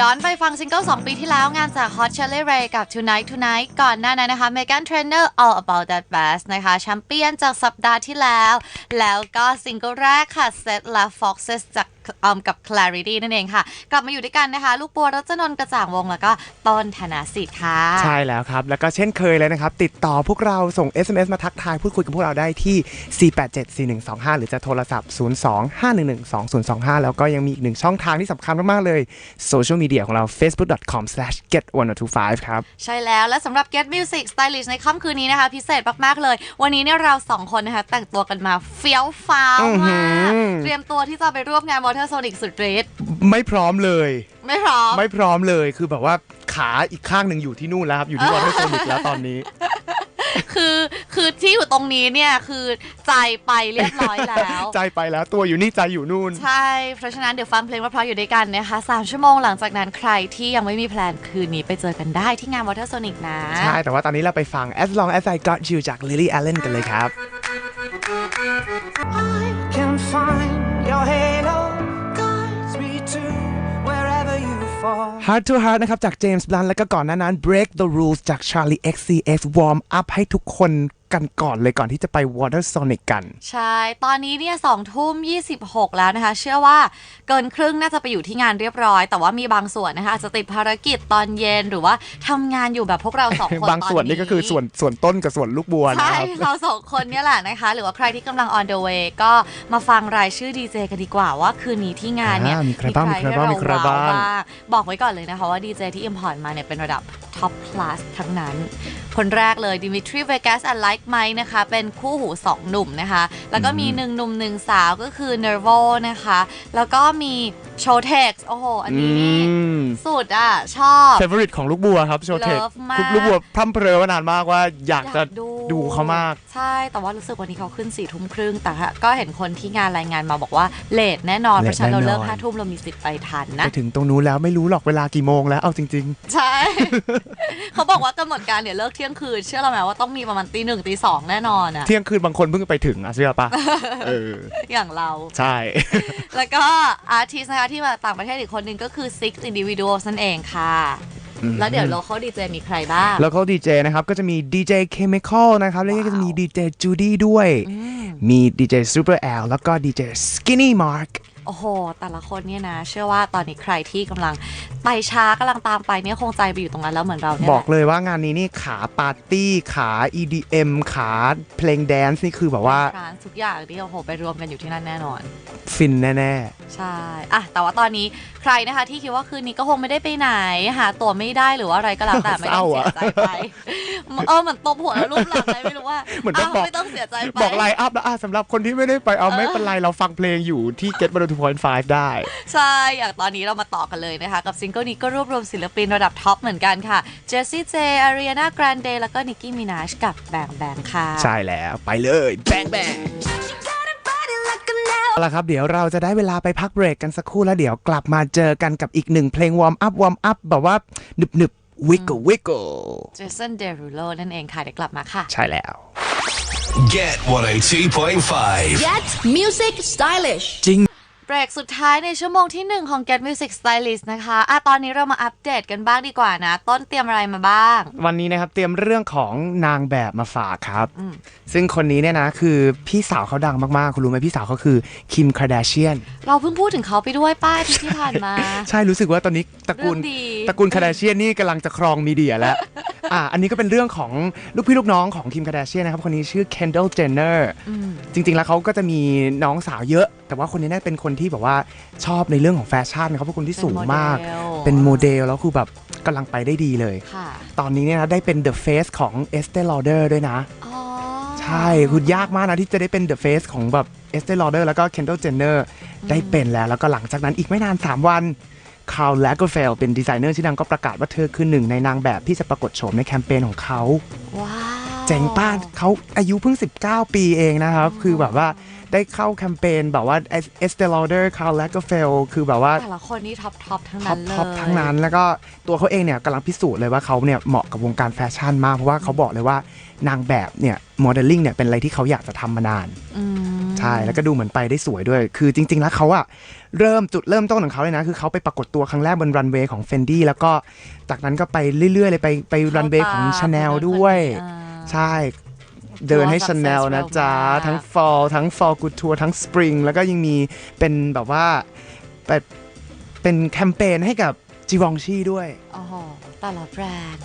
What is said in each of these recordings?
ย้อนไปฟังซิงเกิล2 ปีที่แล้วงานจาก Hot Cherry Ray กับ Tonight Tonight ก่อนหน้านั้นนะคะ Megan Trainor All About That Bass นะคะแชมเปี้ยนจากสัปดาห์ที่แล้ว แล้วก็ซิงเกิลแรกค่ะ Set La Foxes จากกับ Clarity นั่นเองค่ะ กลับมาอยู่ด้วยกันนะคะ ลูกบัวรจนนท์กระจ่างวงศ์แล้วก็ต้นธนาสิทธิ์ค่ะ ใช่แล้วครับ แล้วก็เช่นเคยเลยนะครับ ติดต่อพวกเราส่ง SMS มาทักทายพูดคุยกับพวกเราได้ที่ 4874125 หรือจะโทรศัพท์ 025112025 แล้วก็ยังมีอีกหนึ่งช่องทางที่สำคัญมาก ๆ เลยโซเชียลมีเดียของเรา facebook.com/get1025 ครับ ใช่แล้วและสำหรับ Get Music Stylish ในค่ำคืนนี้นะคะ พิเศษมาก ๆ เลย วันนี้เนี่ยเราสองคนนะคะแต่งตัวกันมาเฟี้ยวฟ้าวอื้อหืมากอเตรียมตัวที่จะไปร่วมงาน Water Sonic สุดฤทธิ์ไม่พร้อมเลย ไม่พร้อม ไม่พร้อมเลยคือแบบว่าขาอีกข้างหนึ่งอยู่ที่นู่นแล้วครับ อยู่ที่วอเตอร์โซนิกแล้วตอนนี้ คือคือที่อยู่ตรงนี้เนี่ยคือใจไปเรียบร้อยแล้ว ใจไปแล้วตัวอยู่นี่ใจอยู่นู่น ใช่ เพราะฉะนั้นเดี๋ยวฟังเพลงเพราะๆอยู่ด้วยกันนะคะ3ชั่วโมงหลังจากนั้นใครที่ยังไม่มีแพลนคืนนี้ไปเจอกันได้ที่งาน Water Sonic นะ ใช่ แต่ว่าตอนนี้เราไปฟัง As Long As I Got You จาก Lily Allen กันเลยครับ can find Heart to Heart นะครับ จาก James Blunt แล้วก็ก่อนหน้านั้น Break the Rules จาก Charlie XCX Warm Up ให้ทุกคน กันก่อนเลยก่อนที่จะไป Water Sonic กัน ใช่ ตอนนี้เนี่ยสองทุ่ม26แล้วนะคะ เชื่อว่าเกินครึ่งน่าจะไปอยู่ที่งานเรียบร้อย แต่ว่ามีบางส่วนนะคะ อาจจะติดภารกิจตอนเย็นหรือว่าทำงานอยู่แบบพวกเราสองคนบางส่วนตนี่ก็คือส่วนส่วนต้นกับส่วนลูกบัวนะใช่ครับเราสองคนเนี่ยแหละนะคะ หรือว่าใครที่กำลัง on the way ก็มาฟังรายชื่อดีเจกันดีกว่าว่าคืนนี้ที่งานเนี่ยอ่ามีใครบ้างมีใครบ้างให้มีใครบ้างว้วบอกไว้ก่อนเลยนะคะว่าดีเจที่ import มาเนี่ยเป็นระดับ top class ทั้งนั้น คนแรกเลยดิมิทรีเวกัส and Like Mike นะคะ เป็นคู่หูสองหนุ่มนะคะ แล้วก็มีหนึ่งหนุ่มหนึ่งสาวก็คือ Nervo นะคะ แล้วก็มี โชเท็กซ์โอ้โห อันนี้นี่อืม สุดอะ ชอบ เฟ v o r i t e ของลูกบัวครับโชเทค Love มาก ลูกบัวพร่ำเพรอมานานมากว่าอยากจะอยากดูดูเขามาก ใช่ แต่ว่ารู้สึกวันนี้เขาขึ้นสี่ทุ่มครึ่ง แต่ก็เห็นคนที่งานรายงานมาบอกว่าเลทแน่นอน late เพราะฉะนั้นเราเลิกแน่นอนห้าทุ่มเรามีสิทธิ์ไปทันไปนะถึงตรงนู้นแล้วไม่รู้หรอกเวลากี่โมงแล้วเอาจริง ใช่ เขาบอกว่ากำหนดการเนี่ยเลิกเที่ยงคืน เชื่อเราไหมว่าต้องมีประมาณตีหนึ่งตีสองแน่นอนอะๆเที่ยงคืนบางคนเพิ่งไปถึงอะเชื่อปะ เออ อย่างเรา ใช่ แล้วก็อาร์ติสนะคะที่มาต่างประเทศอีกคนหนึ่งก็คือ Six Individuals นั่นเองค่ะแล้วเดี๋ยว local DJ มีใครบ้างแล้วก็ดีเจนะครับ ก็จะมี DJ Chemical นะครับ แล้วก็จะมี DJ Judy ด้วยมี DJ Super L แล้วก็ DJ Skinny Mark โอ้โห แต่ละคนเนี่ยนะ เชื่อว่าตอนนี้ใครที่กำลังไปช้ากำลังตามไปเนี่ยคงใจไปอยู่ตรงนั้นแล้วเหมือนเราเนี่ยบอกแหละ เลยว่างานนี้นี่ขาปาร์ตี้ขา EDM ขาเพลงแดนซ์นี่คือแบบว่าร้านทุกอย่างที่โอ้โหไปรวมกันอยู่ที่นั่นแน่นอน ฟินแน่ใช่อะแต่ว่าตอนนี้ใครนะคะที่คิดว่าคืนนี้ก็คงไม่ได้ไปไหน หาตั๋วไม่ได้หรือว่าอะไรก็แล้วแต่ไม่ต้องเสียใจไปเออเหมือนตบหัวแล้วรูปหลังอะไรไม่รู้ว่าเหมือนต้องบอกาวไม่ต้องเสียใจไปๆบอกไลน์อัพแล้วอะสำหรับคนที่ไม่ได้ไปเอาไม่เป็นไรเราฟังเพลงอยู่ที่ Get 102.5ได้ ใช่ อย่างตอนนี้เรามาต่อกันเลยนะคะ กับซิงเกิลนี้ก็รวบรวมศิลปินระดับท็อปเหมือนกันค่ะเจสซี่เจอารีนาแกรนเดแล้วก็นิกกี้มินาชกับแบงแบงค่ะ ใช่แล้วไปเลยแบงแบงเอาละครับเดี๋ยวเราจะได้เวลาไปพักเบรกกันสักครู่แล้วเดี๋ยวกลับมาเจอกันกับอีกหนึ่งเพลงวอร์มอัพวอร์มอัพแบบว่าหนึบหนึบวิกเกิลวิกเกิลเจสันเดรูโลนั่นเองค่ะเดี๋ยวกลับมาค่ะ ใช่แล้ว Get 102.5. Get Music Stylish จริง เบรกสุดท้ายในชั่วโมงที่ 1 ของ Get Music Stylist นะคะอะตอนนี้เรามาอัปเดตกันบ้างดีกว่านะ ต้นเตรียมอะไรมาบ้าง วันนี้นะครับเตรียมเรื่องของนางแบบมาฝากครับ ซึ่งคนนี้เนี่ยนะคือพี่สาวเขาดังมากๆ คุณรู้ไหมพี่สาวเขาคือคิมคา r d ดเชียน เราเพิ่งพูดถึงเขาไปด้วยป้ายที่ที่ผ่านมา ใช่รู้สึกว่าตอนนี้ตระกูลเรื่องดีตระกูลคา r d ดเชียนนี่กำลังจะครองมีเดียแล้ว อะอันนี้ก็เป็นเรื่องของลูกพี่ลูกน้องของคิมคา r d ดเชียนนะครับ คนนี้ชื่อ Kendall Jenner จริง ๆ แล้วเขาก็จะมีน้องสาวเยอะ แต่ว่าคนนี้เนี่ยเป็นคนที่แบบว่าชอบในเรื่องของแฟชั่นเขาเป็นคนที่สูงมาก เป็นโมเดลแล้วคือแบบกำลังไปได้ดีเลย ค่ะตอนนี้เนี่ยนะได้เป็น The Face ของ Estee Lauder ด้วยนะ อ๋อใช่คือยากมากนะที่จะได้เป็น The Face ของแบบ Estee Lauder แล้วก็ Kendall Jenner ได้เป็นแล้ว แล้วก็หลังจากนั้นอีกไม่นาน 3 วัน Karl Lagerfeld เป็นดีไซเนอร์ชื่อดังก็ประกาศว่าเธอคือหนึ่งในนางแบบที่จะปรากฏโฉมในแคมเปญของเขา ว้าว เจ๋งป้าเขาอายุเพิ่ง 19 ปีเองนะครับ คือแบบว่า ได้เข้าแคมเปญแบบว่า Estee Lauder Karl Lagerfeld คือแบบว่าแต่ละคนนี่ท็อปท็อปทั้งท็นั้อปนเลยท็อปทั้งนั้น แล้วก็ตัวเขาเองเนี่ยกำลังพิสูจน์เลยว่าเขาเนี่ยเหมาะกับวงการแฟชั่นมาก เพราะว่าเขาบอกเลยว่านางแบบเนี่ยโมเดลลิ่งเนี่ยเป็นอะไรที่เขาอยากจะทำมานานอืมใช่แล้วก็ดูเหมือนไปได้สวยด้วย คือจริง ๆ แล้วเขาอะเริ่มจุดเริ่มต้นของเขาเลยนะ คือเขาไปปรากฏตัวครั้งแรกบนรันเวย์ของ Fendi แล้วก็จากนั้นก็ไปเรื่อยๆเลยไปไปรันเวย์ของเข้าตา Chanel คนนั้นด้วยคนนี้อ่าใช่ เดินให้ Tour Chanel นะ successful จ๊ะมากทั้ง Fall ทั้ง Fall Good Tour ทั้ง Spring แล้วก็ยังมีเป็นแบบว่าแบบเป็นแคมเปญให้กับ Givenchy ด้วยโอ้โหแต่ละแบรนด์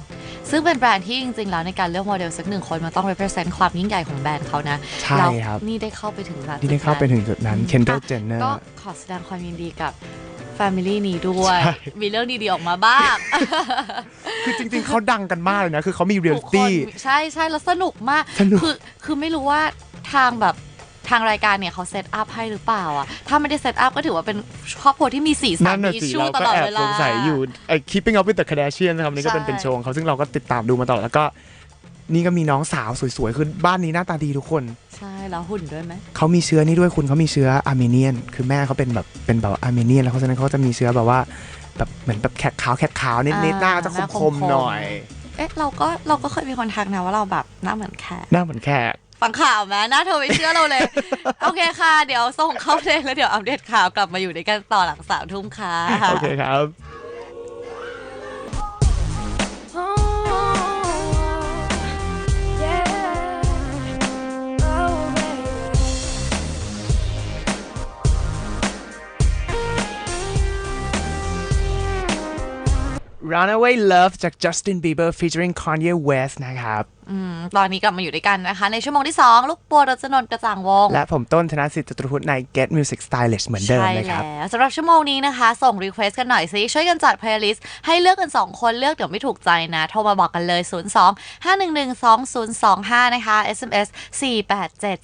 ซึ่งเป็นแบรนด์ที่จริงๆ แล้วในการเลือกโมเดลสักหนึ่งคนมันต้อง represent ความยิ่งใหญ่ของแบรนด์เขานะใช่แล้วครับนี่ได้เข้าไปถึงระดับที่ได้เข้าไปถึงจุดนั้น Kendall อะ Jenner ก็ขอแสดงความยินดีกับ Family นี้ด้วย ใช่ มีเรื่องดีๆออกมาบ้าง คือจริง ๆ เขาดังกันมากเลยนะ คือเขามีทุกคน reality ใช่ใช่แล้วสนุกมาก สนุก คือคือไม่รู้ว่าทางแบบทางรายการเนี่ยเขาเซตอัพให้หรือเปล่าอะ ถ้าไม่ได้เซตอัพก็ถือว่าเป็นครอบครัวที่มีสีสันั่นนน่ะมีสิชูเราตก็ลอดแอบเวสลางสัยอยู่ไอ้ Keeping Up with the Kardashians นะครับนี่ก็เป็นใช่ เป็นโชว์ของเขาซึ่งเราก็ติดตามดูมาตลอดแล้วก็ นี่ก็มีน้องสาวสวยๆคือบ้านนี้หน้าตาดีทุกคน ใช่แล้วหุ่นด้วยไหมเขามีเชื้อนี่ด้วยคุณเขามีเชื้ออาร์เมเนียน คือแม่เขาเป็นแบบเป็นแบบอาร์เมเนียน แล้วเพราะฉะนั้นเขาจะมีเชื้อแบบว่าแบบเหมือนแบบแขกขาวแขกขาวนิดๆหน้าก็จะคมๆหน่อย เอ๊ะเราก็เราก็เคยมีคนทักนะว่าเราแบบหน้าเหมือนแขกหน้าเหมือนแขกฟังข่าวไหมหน้าเธอไม่เชื่อเราเลย โอเคค่ะ เดี๋ยวส่งเข้าเพลงแล้วเดี๋ยวอัปเดตข่าวกลับมาอยู่ด้วยกันต่อหลังสามทุ่มค่ะโอเคครับ Runaway Love จาก Justin Bieber featuring Kanye West นะครับ อืมตอนนี้กลับมาอยู่ด้วยกันนะคะ ในชั่วโมงที่ 2 ลูกปัวรจนนท์กระจ่างวง และผมต้นธนสิทธิ์จตุรพุทธใน Get Music Stylish เหมือนเดิมใช่เลยครับแล้วสำหรับชั่วโมงนี้นะคะ ส่งรีเควสกันหน่อยสิช่วยกันจัดเพลย์ลิสต์ให้เลือกกัน 2 คนเลือกเดี๋ยวไม่ถูกใจนะ โทรมาบอกกันเลย 02 511 2025 นะคะ SMS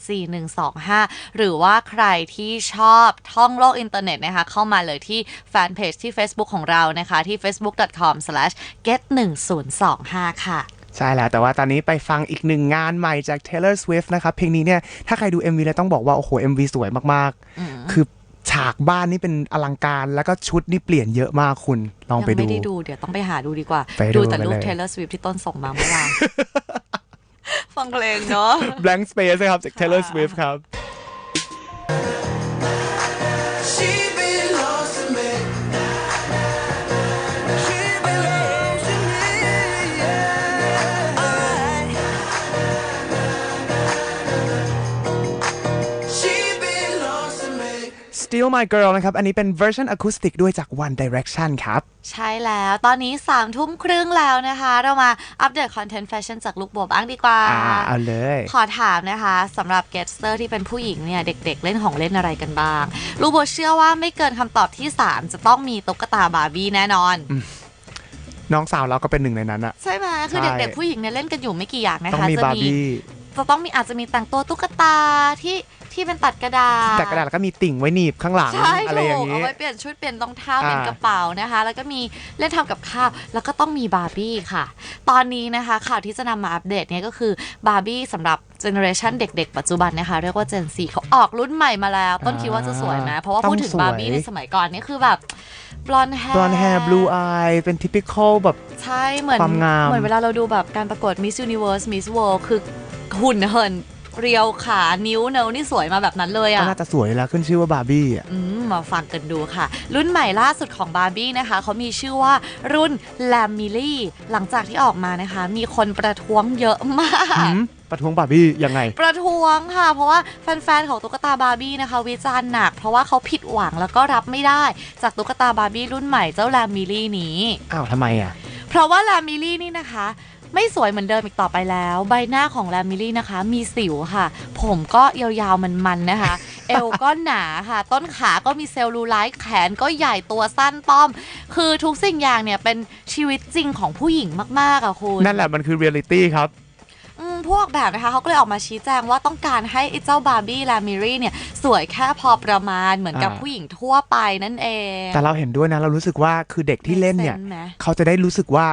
4874125 หรือว่าใครที่ชอบท่องโลกอินเทอร์เน็ตนะคะ เข้ามาเลยที่แฟนเพจที่ Facebook ของเรานะคะที่ facebook.com/get1025 ค่ะ ใช่แล้วแต่ว่าตอนนี้ไปฟังอีกหนึ่งงานใหม่จาก Taylor Swift นะครับเพลงนี้เนี่ยถ้าใครดู MV แล้วต้องบอกว่า โอ้โห MV สวยมากๆ คือฉากบ้านนี่เป็นอลังการแล้วก็ชุดนี่เปลี่ยนเยอะมากคุณ ลองยังไปดูไม่ได้ดู เดี๋ยวต้องไปหาดูดีกว่าไปดูแต่รูปไปเลย Taylor Swift ที่ต้นส่งมาเมื่อวานฟังเพลงเนาะ Blank Space นะครับจาก Taylor Swift ครับ Still My Girl นะครับ อันนี้เป็นเวอร์ชันอะคูสติกด้วยจาก One Direction ครับ ใช่แล้ว ตอนนี้3ามทุ่มครึ่งแล้วนะคะ เรามาอัปเดตคอนเทนต์แฟชั่นจากลูกบัวบ้างดีกว่า อ่า เอาเลย ขอถามนะคะสำหรับเกสเตอร์ที่เป็นผู้หญิงเนี่ยเด็กๆ เล่นของเล่นอะไรกันบ้าง ลูกบัวเชื่อว่าไม่เกินคำตอบที่ 3 จะต้องมีตุ๊กตาบาร์บี้แน่นอน น้องสาวเราก็เป็นหนึ่งในนั้นอะ ใช่ไหมคือใช่ เด็กๆผู้หญิงเนี่ยเล่นกันอยู่ไม่กี่อย่างนะต้องคะมีจะบาร์บี้ จะต้องมีอาจจะมีแต่งตัวตุ๊กตาที่ ที่เป็นตัดกระดาษ แต่กระดาษแล้วก็มีติ่งไว้หนีบข้างหลังใช่อะไรอย่าถูงกนี้เอาไว้เปลี่ยนชุดเปลี่ยนรองเท้าอ่า เปลี่ยนกระเป๋านะคะ แล้วก็มีเล่นทำกับข้าว แล้วก็ต้องมีบาร์บี้ค่ะ ตอนนี้นะคะ ข่าวที่จะนำมาอัปเดตเนี่ยก็คือบาร์บี้สำหรับเจเนอเรชันเด็กๆ ปัจจุบันนะคะ เรียกว่าเจนซีเขาออกรุ่นใหม่มาแล้ว ต้นคิดว่าจะสวยไหมเพราะว่าต้องพูดถึงสวยบาร์บี้ในสมัยก่อนเนี่ยคือแบบบลอนแฮร์ blonde hair blue eye เป็น typical แบบ ใช่เหมือนความงาม เหมือนเวลาเราดูแบบการประกวด Miss Universe Miss World คือหุ่นเหิน เรียวขานิ้วเนวนี่สวยมาแบบนั้นเลยก็อะ น่าจะสวยแล้วขึ้นชื่อว่าบาร์บี้อะอืมมาฟังกันดูค่ะ รุ่นใหม่ล่าสุดของบาร์บี้นะคะเขามีชื่อว่ารุ่นแลมมิลี่หลังจากที่ออกมานะคะ มีคนประท้วงเยอะมาก หืมประท้วงบาร์บี้ยังไง ประท้วงค่ะ เพราะว่าแฟนๆของตุ๊กตาบาร์บี้นะคะ วิจารณ์หนัก เพราะว่าเขาผิดหวังแล้วก็รับไม่ได้ จากตุ๊กตาบาร์บี้รุ่นใหม่เจ้าแลมมิลี่นี้ อ้าวทำไมอะ เพราะว่าแลมมิลี่นี่นะคะ ไม่สวยเหมือนเดิมอีกต่อไปแล้ว ใบหน้าของแลมมิลี่นะคะ มีสิวค่ะ ผมก็ยาวๆมันๆนะคะ เอวก็หนาค่ะ ต้นขาก็มีเซลลูไลท์แขนก็ใหญ่ตัวสั้นป้อม คือทุกสิ่งอย่างเนี่ยเป็นชีวิตจริงของผู้หญิงมากๆอะคุณ นั่นแหละมันคือเรียลิตี้ครับอืมพวกแบบนะคะเขาก็เลยออกมาชี้แจงว่าต้องการให้ไอ้เจ้าบาร์บี้แลมิรี่เนี่ยสวยแค่พอประมาณเหมือนกับอ่าผู้หญิงทั่วไปนั่นเอง แต่เราเห็นด้วยนะ เรารู้สึกว่าคือเด็กที่เล่นเนี่ย Make sense ไหมเขาจะได้รู้สึกว่า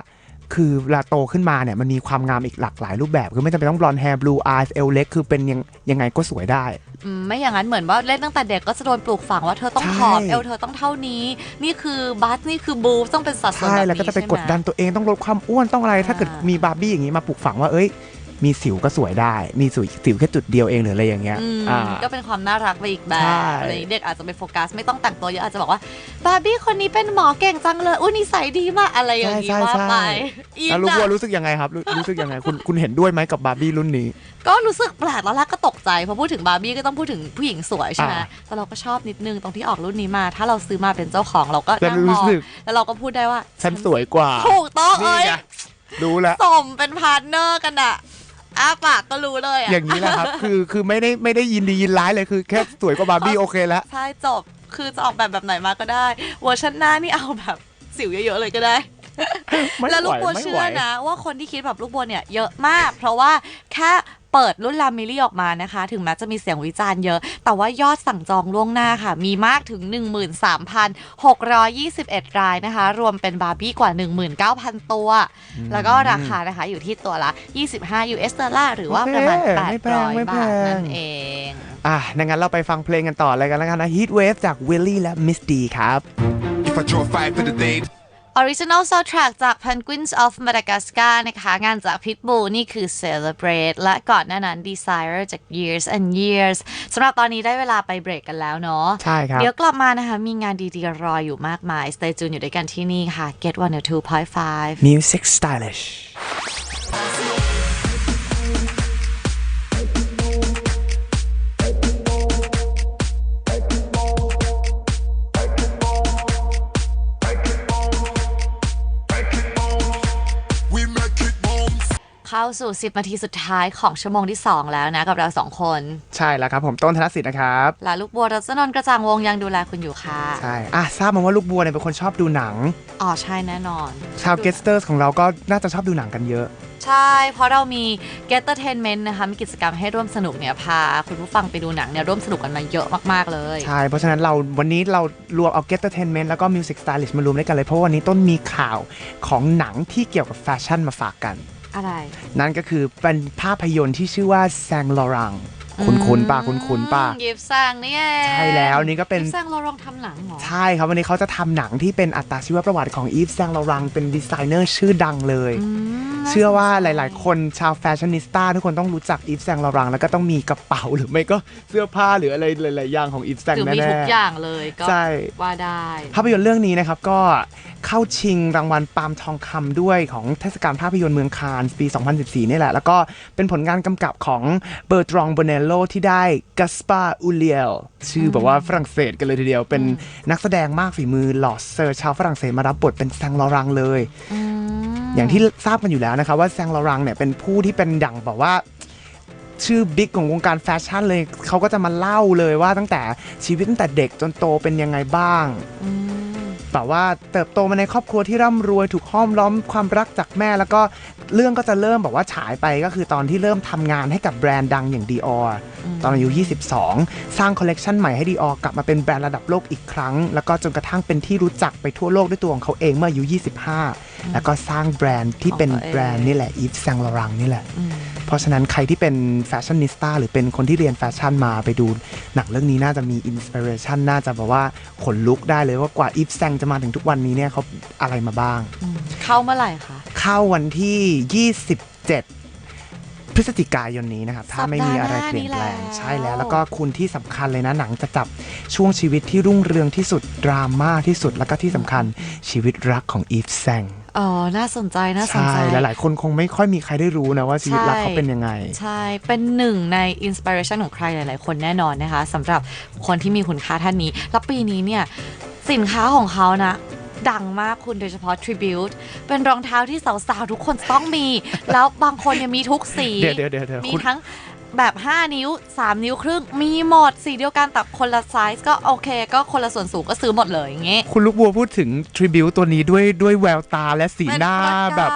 คือเวลาโตขึ้นมาเนี่ยมันมีความงามอีกหลากหลายรูปแบบ คือไม่จำเป็นต้องบลอนแฮร์บลูอายเอลเล็กคือเป็นยังยังไงก็สวยได้ อืมไม่อย่างนั้นเหมือนว่าเล่นตั้งแต่เด็กก็จะโดนปลูกฝังว่าเธอต้องใช่ผอมเอวเธอต้องเท่านี้ นี่คือบัสนี่คือบูฟต้องเป็นสัดส่วนใช่แบบนี้แล้วก็จะไปใช่หมกดดันตัวเองต้องลดความอ้วนต้องอะไร ถ้าเกิดอ่ามี มีบาร์บี้อย่างนี้มาปลูกฝังว่าเอ้ย มีสิวก็สวยได้ มีสิวสิวแค่จุดเดียวเองหรืออะไรอย่างเงี้ยอืมอ่า ก็เป็นความน่ารักไปอีกแบใช่ บอะไรอย่างงี้เด็กอาจจะไปโฟกัสไม่ต้องแต่งตัวเยอะอาจจะบอกว่าบาร์บี้คนนี้เป็นหมอเก่งจังเลยอุ้ยนิสัยดีมากอะไรอย่างนี้ว่าไปอินแล้วลูกอะวัวรู้สึกยังไงครับรู้รู้สึกยังไงคุณคุณเห็นด้วยไหมกับบาร์บี้รุ่นนี้ ก็รู้สึกแปลกแล้วแรกก็ตกใจพอพูดถึงบาร์บี้ก็ต้องพูดถึงผู้หญิงสวยใช่ไหมอ่าแต่เราก็ชอบนิดนึงตรงที่ออกรุ่นนี้มา ถ้าเราซื้อมาเป็นเจ้าของเราก็จะนั่งมรู้องสึก แล้วเราก็พูดได้ว่าฉันสวยกว่าถูกต้องนี่เอ้ยไงรู้แล้ว สมเป็นพาร์ทเนอร์กันอะ อ้าปากก็รู้เลยอะอย่างนี้แหละครับ คือคือไม่ได้ไม่ได้ยินดียินร้ายเลยคือแค่สวยกว่าบาร์บี้โอเคแล้ว ใช่จบ คือจะออกแบบแบบไหนมาก็ได้ เวอร์ชันหน้านี่เอาแบบสิวเยอะๆเลยก็ได้ ไม่แล้วลูกไหวบัวไม่เชื่ไหวอนะ ว่าคนที่คิดแบบลูกบัวเนี่ยเยอะมาก เพราะว่าแค่ เปิดรุ่นลามิลี่ออกมานะคะ ถึงแม้จะมีเสียงวิจารณ์เยอะ แต่ว่ายอดสั่งจองล่วงหน้าค่ะ มีมากถึง 13,621 รายนะคะ รวมเป็นบาร์บี้กว่า 19,000 ตัว แล้วก็ราคานะคะอยู่ที่ตัวละ 25 US ดอลลาร์หรือว่าประมาณโอเคไม่แพงไม่800แพบาทงนั่นเองอะดังนั้นเราไปฟังเพลงกันต่อเลยกันแล้วกันนะ Heat Wave จาก Willie และ Miss D ครับ If I draw five to the day, Original Soundtrack จาก Penguins of Madagascar นะคะ งานจาก Pitbull นี่คือ Celebrate และก่อนหน้านั้น Desire จาก Years and Years สำหรับตอนนี้ได้เวลาไปเบรกกันแล้วเนาะ ใช่ครับ เดี๋ยวกลับมานะคะ มีงานดีๆ รออยู่มากมาย Stay tuned อยู่ด้วยกันที่นี่ค่ะ Get 102.5 Music Stylish สู่ 10นาทีสุดท้ายของชั่วโมงที่ 2 แล้วนะ กับเรา 2 คน ใช่แล้วครับผมต้นธนสิทธิ์นะครับและลูกบัวรัชนนท์กระจ่างวงยังดูแลคุณอยู่ค่ะ ใช่อะทราบมาว่าลูกบัวเนี่ยเป็นคนชอบดูหนัง อ๋อ ใช่แน่นอน ชาวเกสเตอร์ของเราก็น่าจะชอบดูหนังกันเยอะใช่ เพราะเรามี Get Entertainment นะคะ มีกิจกรรมให้ร่วมสนุกเนี่ย พาคุณผู้ฟังไปดูหนังเนี่ย ร่วมสนุกกันมาเยอะมาก ๆ เลย ใช่ เพราะฉะนั้นเราวันนี้เรารวมเอา Get Entertainment แล้วก็ Music Stylist มารวมด้วยกันเลย เพราะวันนี้ต้นมีข่าวของหนังที่เกี่ยวกับแฟชั่นมาฝากกัน อะไร นั่นก็คือเป็นภาพยนตร์ที่ชื่อว่าแซงลอรัง คุณคุณป้าคุณคุณป้ายิบซังนี่เองใช่แล้วนี่ก็เป็นยิบซังเราลองทำหนังเหรอใช่ครับวันนี้เขาจะทำหนังที่เป็นอัตชีวประวัติของอีฟแซงลอรังเป็นดีไซเนอร์ชื่อดังเลยมเชื่อว่าหลาย ๆ คนชาวแฟชั่นนิสต้าทุกคนต้องรู้จักอีฟแซงลอรังแล้วก็ต้องมีกระเป๋าหรือไม่ก็เสื้อผ้าหรืออะไรหลายๆอย่างของอีฟแซงคือแน่มีทุกๆอย่างเลยก็ใช่ ว่าได้ ภาพยนตร์เรื่องนี้นะครับก็เข้าชิงรางวัลปาล์มทองคำด้วยของเทศกาลภาพยนตร์เมืองคานส์ปี 2014 นี่แหละ แล้วก็เป็นผลงานกำกับของเบอร์ตรองโบเนโลที่ได้กัสปาอูเลียลชื่อแบบว่าฝรั่งเศสกันเลยทีเดียว เป็นนักแสดงมากฝีมือหลอดเซอร์ชาวฝรั่งเศสมารับบทเป็นแซงลอรังเลย อย่างที่ทราบกันอยู่แล้วนะครับว่าแซงลอรังเนี่ยเป็นผู้ที่เป็นดั่งแบบว่าชื่อบิ๊กของวงการแฟชั่นเลยเขาก็จะมาเล่าเลยว่าตั้งแต่ชีวิตตั้งแต่เด็กจนโตเป็นยังไงบ้าง แบบว่าเติบโตมาในครอบครัวที่ร่ำรวยถูกห้อมล้อมความรักจากแม่ แล้วก็เรื่องก็จะเริ่มแบบว่าฉายไปก็คือตอนที่เริ่มทำงานให้กับแบรนด์ดังอย่าง Dior ตอนอายุ 22 สร้างคอลเลกชันใหม่ให้ Dior กลับมาเป็นแบรนด์ระดับโลกอีกครั้ง แล้วก็จนกระทั่งเป็นที่รู้จักไปทั่วโลกด้วยตัวของเขาเองเมื่ออายุ 25 แล้วก็สร้างแบรนด์ที่เป็นของตัวเองแบรนด์นี่แหละ Yves Saint Laurent นี่แหละ เพราะฉะนั้นใครที่เป็นแฟชั่นนิสต้าหรือเป็นคนที่เรียนแฟชั่นมาไปดูหนังเรื่องนี้น่าจะมีอินสปิเรชันน่าจะแบบว่าขนลุกได้เลยว่ากว่าอีฟแซงจะมาถึงทุกวันนี้เนี่ยเขาอะไรมาบ้าง เข้าเมื่อไหร่คะ เข้าวันที่ 27พฤศจิกายนนี้นะครับ ถ้าไม่มีอะไรเปลี่ยนแปลงสัปดาห์หน้านี้แล้วใช่แล้ว แล้วก็คุณที่สำคัญเลยนะหนังจะจับช่วงชีวิตที่รุ่งเรืองที่สุด ดราม่าที่สุดแล้วก็ที่สำคัญชีวิตรักของอีฟแซง อ๋อ น่าสนใจ น่าสนใช่ใจหลาย ๆ คนคงไม่ค่อยมีใครได้รู้นะว่าชีวิตรักเขาเป็นยังไง ใช่ เป็นหนึ่งในอินสปิเรชันของใครหลาย ๆ คนแน่นอนนะคะสำหรับคนที่มีคุณค่าท่านนี้ แล้วปีนี้เนี่ย สินค้าของเขานะดังมากคุณโดยเฉพาะ Tribute เป็นรองเท้าที่สาวๆ ทุกคนจะต้องมี แล้วบางคนเนี่ยมีทุกสี เดี๋ยวเดี๋ยวเดี๋ยวเดี๋ยวมีคุณทั้ง แบบ 5 นิ้ว 3 นิ้วครึ่ง มีหมดสีเดียวกันแต่คนละไซส์ก็โอเค ก็คนละส่วนสูงก็ซื้อหมดเลยอย่างเงี้ยคุณลูกบัวพูดถึงทริบิวตัวนี้ด้วยด้วยแววตาและสีหน้าเป็นประกายแบบ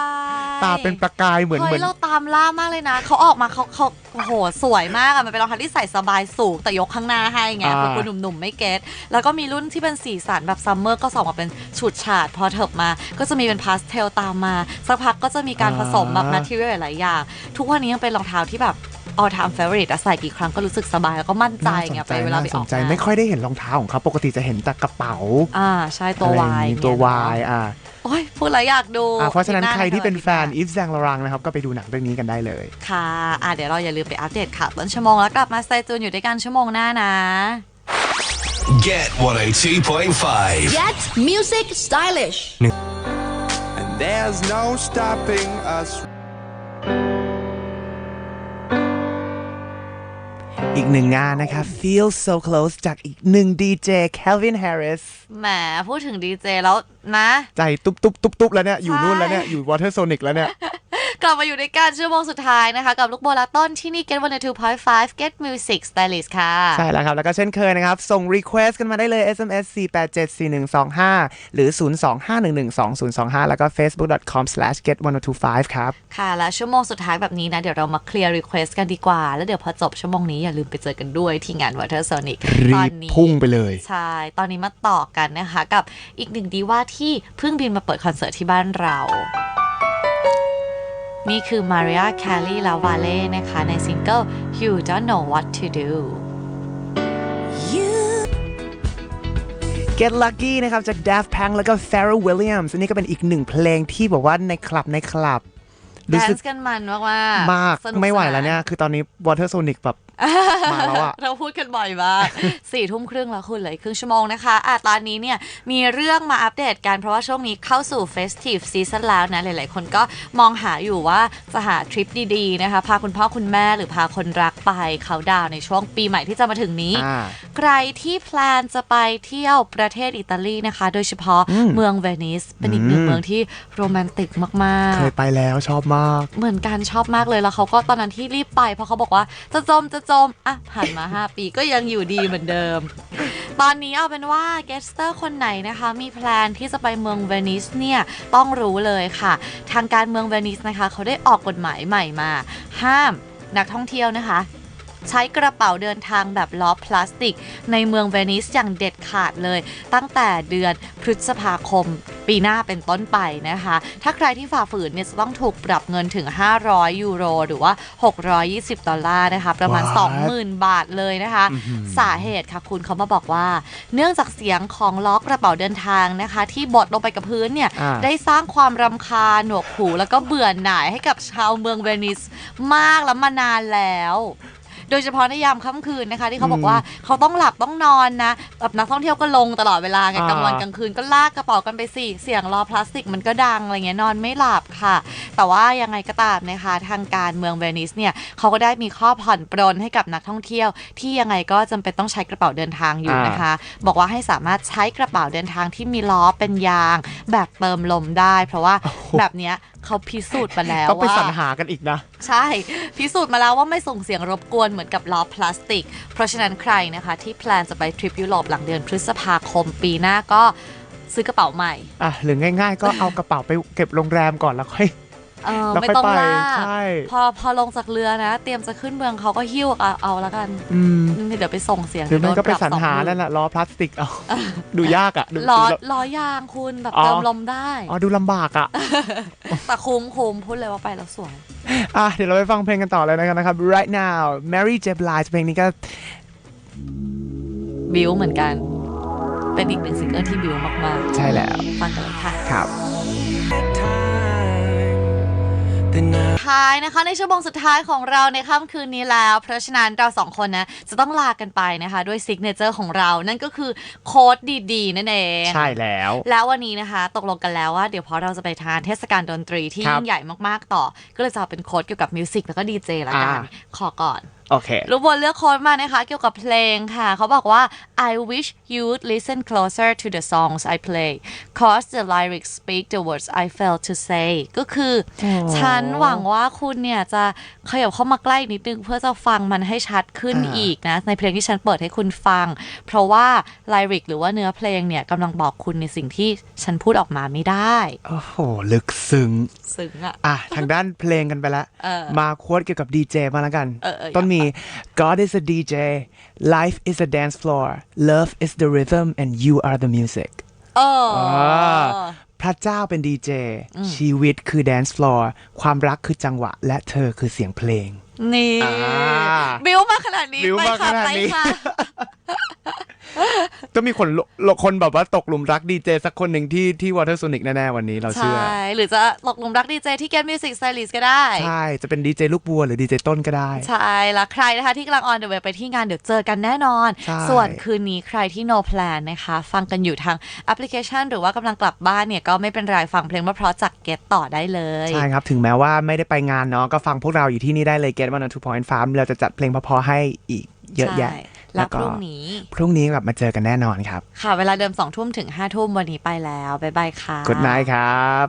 ตาเป็นประกายเหมือนเฮ้เหมืยอนเราตามล่ามากเลยนะ เขาออกมาเขาเขาโอ้โหสวยมากอะมันเป็นรองเท้าที่ใส่สบายสูงแต่ยกข้างหน้าให้ไงอ่าเพื่อคุณหนุ่มๆ ไม่เก็ตแล้วก็มีรุ่นที่เป็นสีสันแบบซัมเมอร์ก็ส่งมาเป็นฉูดฉาดพอเถิบมา ก็จะมีเป็นพาสเทลตามมา สักพักก็จะมีการผสมแบบแมทเทียลหลายๆอย่าง ทุกวันนี้ยังเป็นรองเท้าที่แบบ all time favorite อะใส่กี่ครั้งก็รู้สึกสบายแล้วก็มั่นใจน่าสนไงใจไปเวลาไปน่าอสอนกใจงานไม่ค่อยได้เห็นรองเท้าของเขาปกติจะเห็นแต่กระเป๋าอ่าใช่ตัวอะไรอวาย่างยนี้ตัววายอะโอ้ยพูดแล้วอยากดูอะเพราะฉะนั้นหใครที่เป็นแฟนดีกว่าอีฟแซงลอรังนะครับ ก็ไปดูหนังเรื่องนี้กันได้เลย ค่ะอะเดี๋ยวเราอย่าลืมไปอัปเดตข่าวต้นชั่วโมงแล้วกลับมาสเตจูนอยู่ด้วยกันชั่วโมงหน้านะ Get 102.5. Get music stylish. And there's no stopping us. อีกหนึ่งงานนะครับ Feel So Close จากอีกหนึ่งดีเจ Calvin Harris แหมพูดถึงดีเจแล้วนะ ใจตุ๊บตุ๊บตุ๊บตุ๊บแล้วเนี่ย อยู่ใช่นู่นแล้วเนี่ย อยู่ Water Sonic แล้วเนี่ย กลับมาอยู่ในการชั่วโมงสุดท้ายนะคะ กับลูกโบและต้นที่นี่ Get 102.5 Get Music Stylist ค่ะ ใช่แล้วครับ แล้วก็เช่นเคยนะครับ ส่ง request กันมาได้เลย SMS 4874125 หรือ 025112025 แล้วก็ facebook.com/get1025 ครับ ค่ะ และชั่วโมงสุดท้ายแบบนี้นะ เดี๋ยวเรามาเคลียร์ request กันดีกว่า แล้วเดี๋ยวพอจบชั่วโมงนี้อย่าลืมไปเจอกันด้วยที่งาน Water Sonic รีตอนบนี้พุ่งไปเลย ใช่ ตอนนี้มาต่อกันนะคะ กับอีกหนึ่งดีว่าที่เพิ่งบินมาเปิดคอนเสิร์ตที่บ้านเรา นี่คือ Maria Carey และ Vale นะคะ ในซิงเกิล You Don't Know What to Do Get Lucky นะครับ จาก Daft Punk แล้วก็ Pharrell Williams อันนี้ก็เป็นอีกหนึ่งเพลงที่บอกว่าในคลับในคลับแดรู้นสึกซ์กันมันมากว่ามาก สนุกไม่ไหวสนาแล้วเนี่ย คือตอนนี้ Water Sonic แบบ มาแล้วอะเราพูดกันบ่อยมากสี่ทุ่มครึ่งแล้วคุณเหลยครึ่งชั่วโมงนะคะอะตอนนี้เนี่ยมีเรื่องมาอัปเดตกัน เพราะว่าช่วงนี้เข้าสู่ Festive Season แล้วนะ หลาย ๆ คนก็มองหาอยู่ว่าจะหาทริปดีๆนะคะ พาคุณพ่อคุณแม่หรือพาคนรักไปเขาดาวน์ในช่วงปีใหม่ที่จะมาถึงนี้อ่าใครที่แพลนจะไปเที่ยวประเทศอิตาลีนะคะ โดยเฉพาะเมืองเวนิสเป็นอีกหนึ่งเมืองที่โรแมนติกมากๆเคยไปแล้วชอบมาก เหมือนกันชอบมากเลยแล้วเขาก็ตอนนั้นที่รีบไปเพราะเขาบอกว่าจะจมจะจมอะผ่านมา 5 ปีก็ยังอยู่ดีเหมือนเดิม ตอนนี้เอาเป็นว่าเกสเตอร์คนไหนนะคะ มีแพลนที่จะไปเมืองเวนิสเนี่ย ต้องรู้เลยค่ะ ทางการเมืองเวนิสนะคะ เขาได้ออกกฎหมายใหม่มา ห้ามนักท่องเที่ยวนะคะ ใช้กระเป๋าเดินทางแบบล้อพลาสติก ในเมืองเวนิสอย่างเด็ดขาดเลย ตั้งแต่เดือนพฤษภาคมปีหน้าเป็นต้นไปนะคะ ถ้าใครที่ฝ่าฝืนเนี่ยจะต้องถูกปรับเงินถึง 500 ยูโร หรือว่า 620 ดอลลาร์นะคะ ประมาณ What? 20,000 บาทเลยนะคะ สาเหตุค่ะคุณเขามาบอกว่า เนื่องจากเสียงของล้อกระเป๋าเดินทางนะคะ ที่บดลงไปกับพื้นเนี่ย อ่า ได้สร้างความรำคาญหนวกหูแล้วก็เบื่อหน่ายให้กับชาวเมืองเวนิสมากแล้วมานานแล้ว โดยเฉพาะในยามค่ำคืนนะคะ ที่เขาบอกว่าเขาต้องหลับต้องนอนนะแบบนักท่องเที่ยวก็ลงตลอดเวลาไงอ่ากลางวันกลางคืนก็ลากกระเป๋ากันไปสิเสียงล้อพลาสติกมันก็ดังอะไรเงี้ยนอนไม่หลับค่ะ แต่ว่ายังไงก็ตามนะคะทางการเมืองเวนิสเนี่ยเขาก็ได้มีข้อผ่อนปรนให้กับนักท่องเที่ยว ที่ยังไงก็จำเป็นต้องใช้กระเป๋าเดินทางอยู่นะคะ บอกว่าให้สามารถใช้กระเป๋าเดินทางที่มีล้อเป็นยาง แบบเติมลมได้ เพราะว่าแบบเนี้ย เขาพิสูจน์มาแล้วต้องไปว่าสรรหากันอีกนะ ใช่ พิสูจน์มาแล้วว่าไม่ส่งเสียงรบกวนเหมือนกับล้อพลาสติก เพราะฉะนั้นใครนะคะที่แพลนจะไปทริปยุโรปหลังเดือนพฤษภาคมปีหน้าก็ซื้อกระเป๋าใหม่ อะหรือง่าย ๆ ก็เอากระเป๋าไปเก็บโรงแรมก่อนแล้วค่อย เออแล้วไม่ค่อยต้องไปลากใช่ พอพอลงจากเรือนะ เตรียมจะขึ้นเมืองเขาก็หิ้วเอาเอาแล้วกันอืม เดี๋ยวไปส่งเสียงหรือไม่โดนก็ไปปรับสรรหาสองหมื่นั่นแหละล้อพลาสติกเอา ดูยากอะดูล้อดู ล้อยางคุณแบบอ๋อ เติมลมได้ อ๋อดูลำบากอะ แต่คุ้มคุ้มพูดเลยว่าไปแล้วสวย อะเดี๋ยวเราไปฟังเพลงกันต่อเลยนะครับนะครับ right now Mary J Blige เพลงนี้ก็ บิวเหมือนกัน เป็นอีกหนึ่งซิงเกิลที่บิวมากใช่แล้ว ๆ ฟังกันเลยค่ะ ครับ Then I ท้ายนะคะในชั่วโมงสุดท้ายของเราในค่ำคืนนี้แล้ว เพราะฉะนั้นเราสองคนนะจะต้องลากันไปนะคะ ด้วยซิกเนเจอร์ของเรา นั่นก็คือโค้ดดีๆ นั่นเองใช่แล้ว แล้ววันนี้นะคะ ตกลงกันแล้วว่าเดี๋ยวพอเราจะไปทานเทศกาลดนตรีที่ครับยิ่งใหญ่มากๆต่อ ก็เลยจะเอาเป็นโค้ดเกี่ยวกับมิวสิกแล้วก็ดีเจละกันอ่าขอก่อน โอเครูปบนเลือกโค้ดมานะคะ เกี่ยวกับเพลงค่ะ เขาบอกว่า I wish you'd listen closer to the songs I play cause the lyrics speak the words I fail to say ก็คืออฉันหวังว่าคุณเนี่ยจะขยับเข้ามาใกล้นิดนึง เพื่อจะฟังมันให้ชัดขึ้นอ่าอีกนะ ในเพลงที่ฉันเปิดให้คุณฟัง เพราะว่า lyric หรือว่าเนื้อเพลงเนี่ยกำลังบอกคุณในสิ่งที่ฉันพูดออกมาไม่ได้ โอ้โห ลึกซึ้ง ซึ้งอะอะ ทางด้านเพลงกันไปแล้วเออมาโค้ดเกี่ยวกับดีเจมาแล้วกันเออเออต้นมี God is a DJ life is a dance floor love is the rhythm and you are the music เอออพระเจ้าเป็นดีเจชีวิตคือแดนซ์ฟลอร์ความรักคือจังหวะ และเธอคือเสียงเพลง นี่อ่าบิวมาขนาดนี้ บิ้วไปมาค่ะขนาดไปนี้ค่ะจะมีคนลคนแบบว่าตกหลุมรักดีเจสักคนหนึ่งที่ที่วอเตอร์โซนิกแน่ๆวันนี้เราเชื่อ ใช่ หรือจะตกหลุมรักดีเจที่ Get Music Stylist ก็ได้ ใช่ จะเป็นดีเจลูกบัวหรือดีเจต้นก็ได้ ใช่แล้วใครนะคะที่กำลังออนเดอะเวไปที่งานเดี๋ยวเจอกันแน่นอนใช่ส่วนคืนนี้ใครที่ no plan นะคะ ฟังกันอยู่ทางแอปพลิเคชัน หรือว่ากำลังกลับบ้านเนี่ยก็ไม่เป็นไรฟังเพลงเพราะๆจาก Get ต่อได้เลยใช่ครับถึงแม้ว่าไม่ได้ไปงานเนาะก็ฟังพวกเราอยู่ที่นี่ได้เลย Get One Two Point Five เราจะจัดเพลงเพอๆให้อีกเยอะแยะใช่ แล้วพรุ่งนี้ พรุ่งนี้กลับมาเจอกันแน่นอนครับ ค่ะ เวลาเดิม2ทุ่มถึง5ทุ่มวันนี้ไปแล้ว บ๊ายบายค่ะกดไนครับ